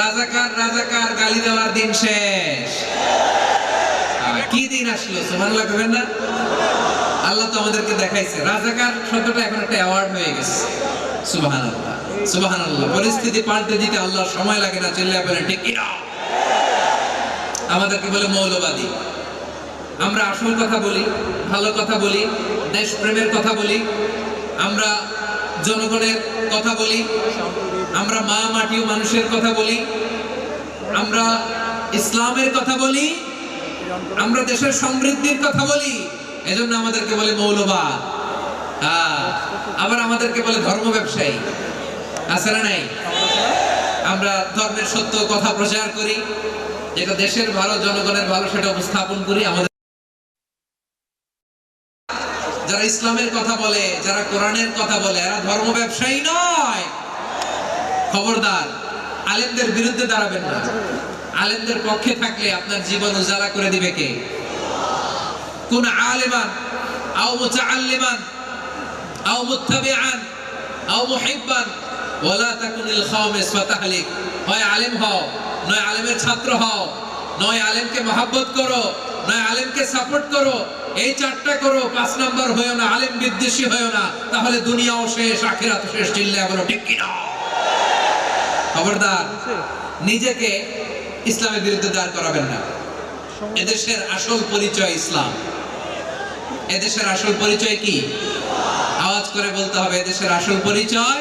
রাজাকার রাজাকার, গালি দেওয়ার দিন শেষ। কি দিন আসলো? সুবহানাল্লাহ কবেন না? আল্লাহ তো আমাদেরকে দেখাইছে। রাজাকার শব্দটা এখন একটা অ্যাওয়ার্ড হয়ে গেছে। সুবহানাল্লাহ সুবহানাল্লাহ। পরিস্থিতি পাল্টে দিতে আল্লাহ সময় লাগে না, চিল্লায় বলে, ঠিক আমাদেরকে বলে, মৌলবাদী। আমরা আসল কথা বলি, ভালো কথা বলি, দেশপ্রেমের কথা বলি, আমরা জনগণের কথা বলি আমরা মা মাটি ও মানুষের কথা বলি, আমরা ইসলামের কথা বলি, আমরা দেশের সমৃদ্ধির কথা বলি, এজন্য আমাদেরকে বলে মৌলবাদ। হ্যাঁ আবার আমাদেরকে বলে ধর্ম ব্যবসায়ী। আছে না নাই? আমরা ধর্মের সত্য কথা প্রচার করি, যেটা দেশের ভালো, জনগণের ভালো, সেটা উপস্থাপন করি, আমাদের যারা ইসলামের কথা বলে, যারা কোরআনের কথা বলে, এরা ধর্ম ব্যবসায়ী নয়। খবরদার, আলেমদের বিরুদ্ধে দাঁড়াবেন না। আলেমদের পক্ষে থাকলে আপনার জীবন উজালা করে দিবে কে? কোন আলেমান, আও আলেম হও, নয় আলেমের ছাত্র হও, নয় আলেমকে করো, নয় আলেমকে সাপোর্ট করো, এই করো, পাঁচ হয়েও না, আলেম বিদ্বেষী হয়েও না, তাহলে দুনিয়াও শেষ আখিরাত শেষ, চিল্লায় বলো, ঠিক কিনা? খবরদার নিজেকে ইসলামের বিরুদ্ধে দাঁড় করাবেন না। এদেশের আসল পরিচয় ইসলাম। এদেশের আসল পরিচয় কি? আওয়াজ করে বলতে হবে এদেশের আসল পরিচয়